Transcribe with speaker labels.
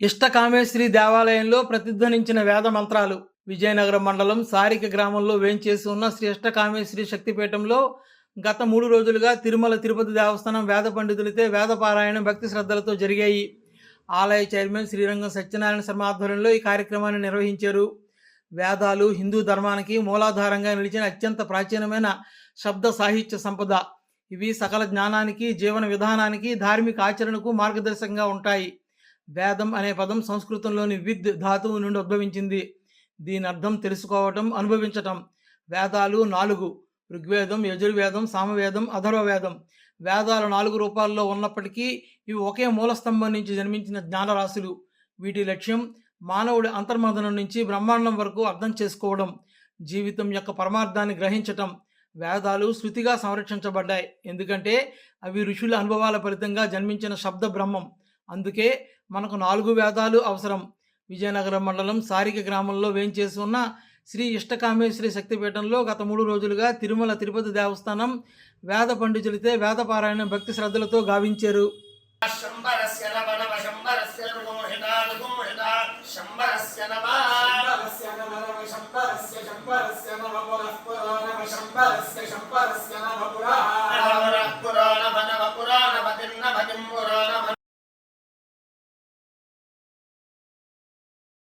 Speaker 1: ఇష్టకామేశ్వరి దేవాలయంలో ప్రతిధ్వనించిన వేద మంత్రాలు విజయనగరం మండలం సారిక గ్రామంలో వేంచేసి ఉన్న శ్రీ ఇష్టకామేశ్వరి శక్తిపీఠంలో గత మూడు రోజులుగా తిరుమల తిరుపతి దేవస్థానం వేద పండితులతో వేద పారాయణం భక్తి శ్రద్ధలతో జరిగాయి. ఆలయ చైర్మన్ శ్రీరంగం సత్యనారాయణ శర్మ ఆధ్వర్యంలో ఈ కార్యక్రమాన్ని నిర్వహించారు. వేదాలు హిందూ ధర్మానికి మూలాధారంగా నిలిచిన అత్యంత ప్రాచీనమైన శబ్ద సాహిత్య సంపద. ఇవి సకల జ్ఞానానికి జీవన విధానానికి ధార్మిక ఆచరణకు మార్గదర్శకంగా ఉంటాయి. వేదం అనే పదం సంస్కృతంలోని విద్ ధాతువు నుండి ఉద్భవించింది. దీని అర్థం తెలుసుకోవటం అనుభవించటం. వేదాలు నాలుగు. ఋగ్వేదం యజుర్వేదం సామవేదం అధర్వవేదం. వేదాలు నాలుగు రూపాల్లో ఉన్నప్పటికీ ఇవి ఒకే మూలస్తంభం నుంచి జన్మించిన జ్ఞానరాశులు. వీటి లక్ష్యం మానవుడి అంతర్మదనం నుంచి బ్రహ్మాండం వరకు అర్థం చేసుకోవడం జీవితం యొక్క పరమార్థాన్ని గ్రహించటం. వేదాలు శృతిగా సంరక్షించబడ్డాయి. ఎందుకంటే అవి ఋషుల అనుభవాల ఫలితంగా జన్మించిన శబ్ద బ్రహ్మం. అందుకే మనకు నాలుగు వేదాలు అవసరం విజయనగరం మండలం సారిక గ్రామంలో వేయించేసి ఉన్న శ్రీ ఇష్టకామేశ్వరి శక్తిపీఠంలో గత మూడు రోజులుగా తిరుమల తిరుపతి దేవస్థానం వేద పండితులతో వేద పారాయణ భక్తి శ్రద్ధలతో గావించారు